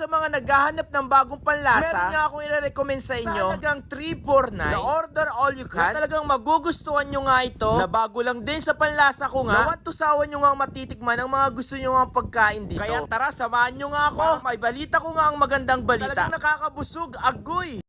sa mga naghahanap ng bagong panlasa, meron nga akong i-recommend sa inyo. Sa halagang 349 na order all you can. Na talagang magugustuhan nyo nga ito. Na bago lang din sa panlasa ko nga. Na tusawan nyo nga matitikman ang mga gusto nyo nga pagkain dito. Kaya tara, samahan nyo nga ako. May balita ko nga ang magandang balita. Talagang nakakabusog, agoy.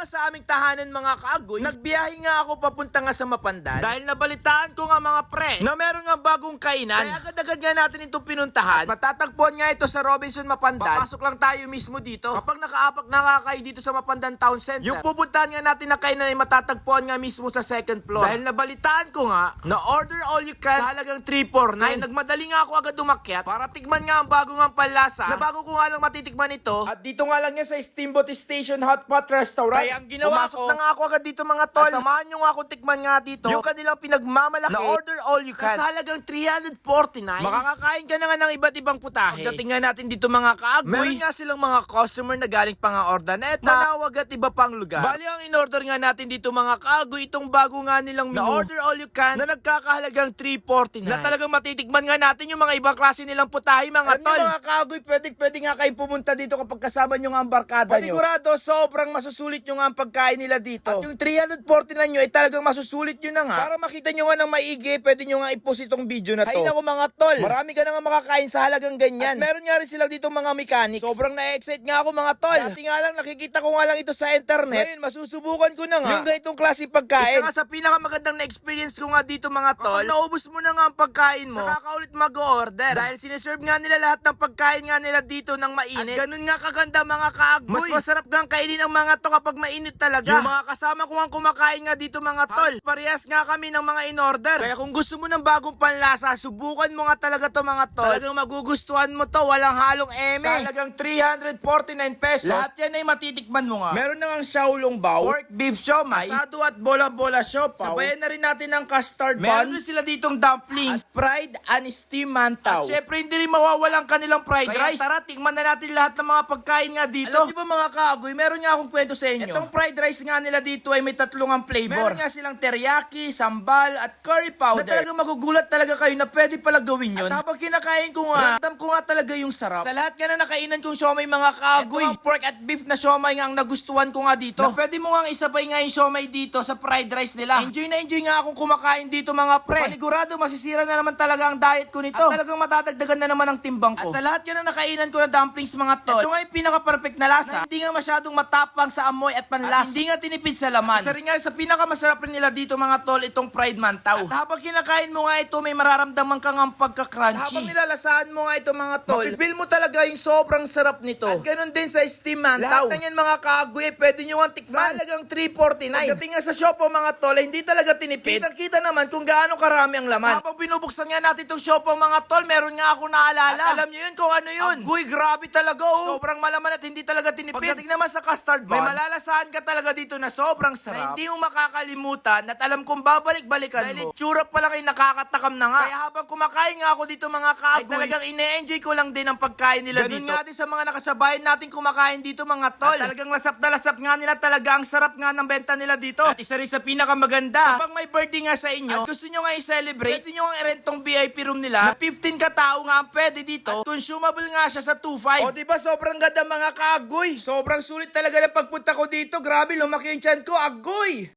Nga sa aming tahanan mga kaagoy, nagbiyahe nga ako papunta nga sa Mapandan. Dahil nabalitaan ko nga mga pre, na meron nga bagong kainan. Kaya agad-agad nga natin itong pinuntahan. At matatagpuan nga ito sa Robinson Mapandan. Papasok lang tayo mismo dito. Kapag nakaapak na nga kayo dito sa Mapandan Town Center, yung pupuntahan nga natin na kainan ay matatagpuan nga mismo sa second floor. Dahil nabalitaan ko nga, na order all you can sa halagang 349. Kaya nagmadali nga ako agad umakyat para tikman nga ang bago nga palasa. Na bago ko nga lang matitikman ito. At dito nga lang yan sa Steamboat Station Hot Pot Restaurant. Kaya ang ginawa Pumasok ko, na nga ako agad dito mga tol. At samahan nyo nga ako tikman nga dito. Yung kanilang pinagmamalaki Na order all you can. Sa halagang 349. Makakakain ka na nga ng iba't ibang putahe. Pagdating nga natin dito mga kaagoy. Meron nga silang mga customer na galing pa nga Ordaneta, Manawag at iba pang lugar. Bali ang in-order nga natin dito mga kaagoy, itong bago nga nilang menu. Na order all you can na nagkakahalagang 349. Na talagang matitikman nga natin yung mga ibang klase nilang putahe mga Alam tol. niyo, mga kaagoy, pwede, pwede nga kayong pumunta dito kapag kasama nyo nga ang barkada nyo. Panigurado, sobrang masusulit nyo nga ang pagkain nila dito. At yung 349 nyo ay talagang masusulit nyo na nga. Para makita nyo nga ng maigi, pwede nyo nga i-post itong video na to. Ay naku mga tol, marami ka na nga makakain sa halagang ganyan. At meron nga rin sila dito mga mechanics. Sobrang na-excite nga ako mga tol. Dati nga lang, nakikita ko nga lang ito sa internet. Ngayon, masusubukan ko na nga. Yung ganitong klase pagkain. Isa nga sa pinakamagandang na experience ko nga dito mga tol. Kapag naubos mo na nga ang pagkain mo, saka ka ulit mag-order. Dahil sineserve nga nila lahat ng pagkain nga nila dito ng mainit. At ganun nga kaganda mga kaagoy. Mas masarap nga kainin ang mga to kapag mainit talaga. Yung mga kasama ko nga kumakain nga dito mga tol. Parehas nga kami ng mga in-order. Kaya kung gusto mo ng bagong panlasa, subukan mo nga talaga to mga tol. Talagang magugustuhan mo to, walang halong eme. Sa halagang 349 pesos. Lahat yan ay matitikman mo nga. Meron na nga xiaolong bao, pork beef siomay, asado at bola-bola siopaw. Sabayan na rin natin ng custard bun. Meron sila ditong dumplings, at fried and steamed mantaw. At syempre hindi rin mawawalan kanilang fried Kaya rice. Tara, tikman na natin lahat ng mga pagkain nga dito. Alam niyo ba mga kaagoy, meron nga akong kwento sa inyo. Itong fried rice nga nila dito ay may tatlong ang flavor. Meron nga silang teriyaki, sambal, at curry powder. Na talagang magugulat talaga kayo na pwede pala gawin yun. At habang kinakain ko nga, ramdam ko nga talaga yung sarap. Sa lahat nga na nakainan kong siomay mga kaagoy, ito ang pork at beef na siomay nga ang nagustuhan ko nga dito. Na pwede mo nga isabay nga yung siomay dito sa fried rice nila. Enjoy na enjoy nga akong kumakain dito mga pre. Panigurado, masisira na naman talaga ang diet ko nito. At talagang matadagdagan na naman ang timbang ko. At sa lahat nga na nakainan ko na dumplings mga tol, ito nga yung pinaka-perfect na lasa. Na hindi nga masyadong matapang sa amoy at panlasa. At hindi nga tinipid sa laman. Isa rin nga sa pinakamasarap rin nila dito mga tol, itong fried mantaw. At habang kinakain mo nga ito, may mararamdaman kang ang pagka-crunchy. Habang nilalasahan mo nga ito mga tol, mapipil mo talaga yung sobrang sarap nito. At ganun din sa steam mantaw. Lahat ng yan mga kaagwe, pwede nyo ang tikman. Sa halagang 349. Pagdating nga sa shop mga tol, eh, hindi talaga tinipid. Kitang-kita naman kung gaano karami ang laman. Habang binubuksan nga natin itong shop mga tol, meron nga ako naalala. At alam nyo yun kung ano yun. Agoy, grabe talaga oh. Sobrang malaman at hindi talaga tinipid. Pagdating naman sa custard bun, may malalasahan ka talaga dito na sobrang sarap. Na hindi mo makakalimutan at alam kong babalik-balikan mo. Dahil itsura pa lang ay nakakatakam na nga. Kaya habang kumakain nga ako dito mga kaagoy, ay talagang ine-enjoy ko lang din ang pagkain nila Ganun dito. nga din sa mga nakasabayan natin kumakain dito mga tol. At talagang lasap na lasap nga nila talaga ang sarap nga ng benta nila dito. At isa rin sa pinakamaganda, kapag may birthday nga sa inyo, at gusto nyo nga i-celebrate, pwede nyo nga i-rent tong VIP room nila na 15 katao nga ang pwede dito. At consumable nga siya sa 2.5. O diba sobrang ganda mga kaagoy. Sobrang sulit talaga na pagpunta ko dito. Grabe, lumaki yung chan ko. Agoy!